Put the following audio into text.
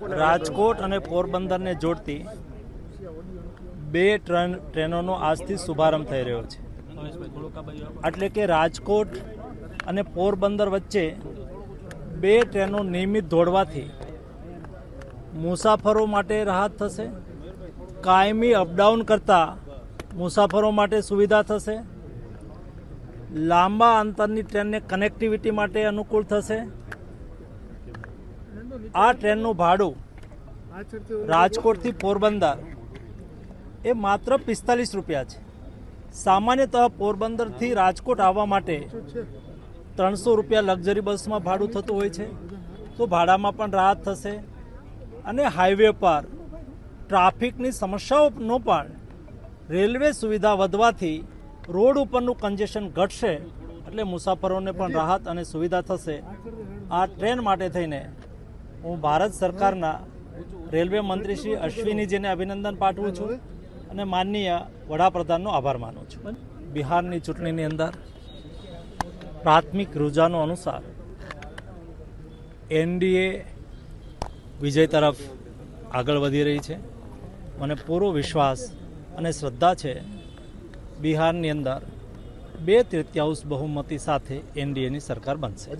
રાજકોટ અને પોરબંદરને જોડતી બે ટ્રેન ટ્રેનોનો આજથી શુભારંભ થઈ રહ્યો છે. એટલે કે રાજકોટ અને પોરબંદર વચ્ચે બે ટ્રેનો નિયમિત દોડવાથી મુસાફરો માટે રાહત થશે, કાયમી અપડાઉન કરતા મુસાફરો માટે સુવિધા થશે, લાંબા અંતરની ટ્રેનને કનેક્ટિવિટી માટે અનુકૂળ થશે આ ટ્રેનનું ભાડું રાજકોટથી પોરબંદર. એ માત્ર પિસ્તાલીસ રૂપિયા છે. સામાન્યતઃ પોરબંદરથી રાજકોટ આવવા માટે ત્રણસો રૂપિયા લક્ઝરી બસમાં ભાડું થતું હોય છે. તો ભાડામાં પણ રાહત થશે. અને હાઈવે પર ટ્રાફિકની સમસ્યાઓનો પણ રેલવે સુવિધા વધવાથી રોડ ઉપરનું કન્જેશન ઘટશે. એટલે મુસાફરોને પણ રાહત અને સુવિધા થશે. આ ટ્રેન માટે થઈને હું ભારત સરકારના રેલવે મંત્રી શ્રી અશ્વિનીજીને અભિનંદન પાઠવું છું અને માનનીય વડાપ્રધાનનો આભાર માનું છું. બિહારની ચૂંટણીની અંદર પ્રાથમિક રૂજાનો અનુસાર એનડીએ વિજય તરફ આગળ વધી રહી છે. મને પૂરો વિશ્વાસ અને શ્રદ્ધા છે બિહારની અંદર બે તૃતીયાંશ બહુમતી સાથે એનડીએની સરકાર બનશે.